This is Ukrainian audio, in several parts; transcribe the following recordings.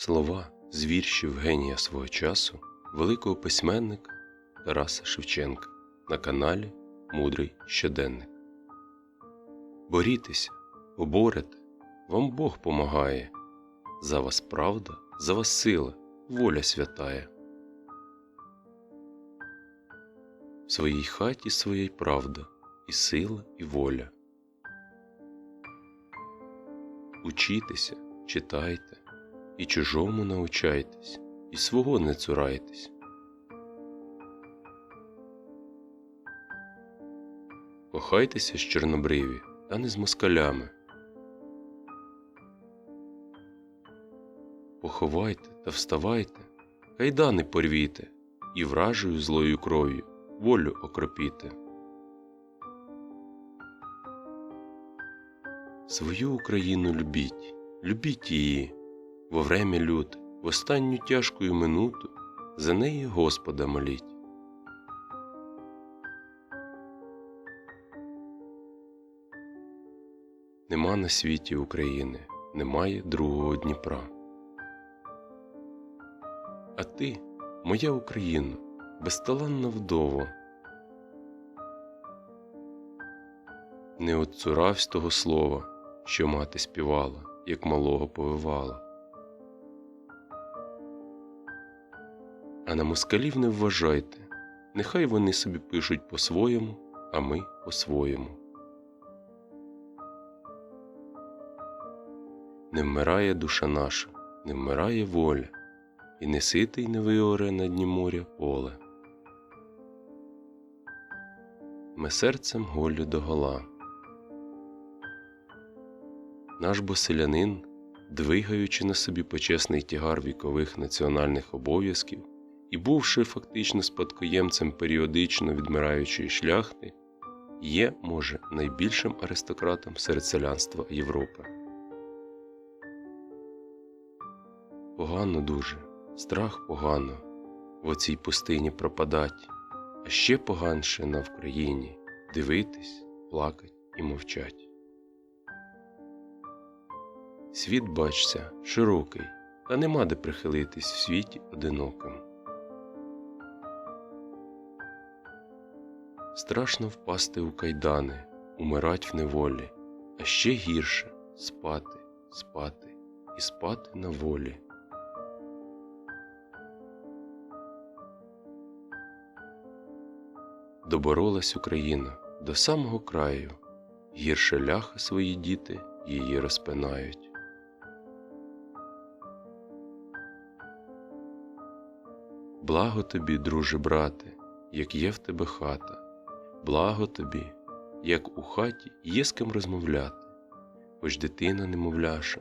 Слова з віршів генія свого часу великого письменника Тараса Шевченка на каналі Мудрий щоденник. Борітеся, оборете, вам Бог помагає. За вас правда, за вас сила, воля святая. В своїй хаті своїй правда, і сила, і воля. Учітеся, читайте, і чужому научайтесь, і свого не цурайтесь. Кохайтеся з чорнобриві, а не з москалями. Поховайте та вставайте, кайдани порвіте, і вражою злою кров'ю волю окропіте. Свою Україну любіть, любіть її, во время люте, в останню тяжкую минуту за неї Господа моліть. Нема на світі України, немає другого Дніпра. А ти, моя Україна, безталанна вдова, не отцуравсь того слова, що мати співала, як малого повивала. А на москалів не вважайте, нехай вони собі пишуть по-своєму, а ми по-своєму. Не вмирає душа наша, не вмирає воля, і не сите й не виоре на дні моря поле. Ми серцем голю догола. Наш бо селянин, двигаючи на собі почесний тягар вікових національних обов'язків і бувши фактично спадкоємцем періодично відмираючої шляхти, є, може, найбільшим аристократом серед селянства Європи. Погано дуже, страх погано в оцій пустині пропадать, а ще поганше на Вкраїні дивитись, плакать і мовчать. Світ, бачся, широкий, та нема де прихилитись в світі одиноким. Страшно впасти у кайдани, умирать в неволі, а ще гірше спати, спати і спати на волі. Доборолась Україна до самого краю, гірше ляха свої діти її розпинають. Благо тобі, друже брате, як є в тебе хата, благо тобі, як у хаті є з ким розмовляти, хоч дитина немовляша,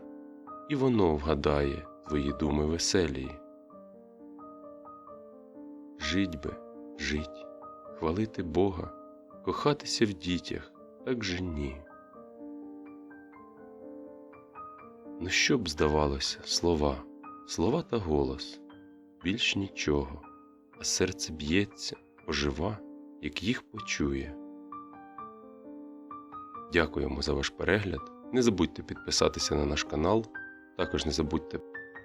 і воно вгадає твої думи веселії. Жить би, жить, хвалити Бога, кохатися в дітях, так же ні. Ну що б здавалося, слова, слова та голос, більш нічого, а серце б'ється, ожива, як їх почує. Дякуємо за ваш перегляд. Не забудьте підписатися на наш канал, також не забудьте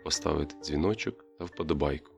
поставити дзвіночок та вподобайку.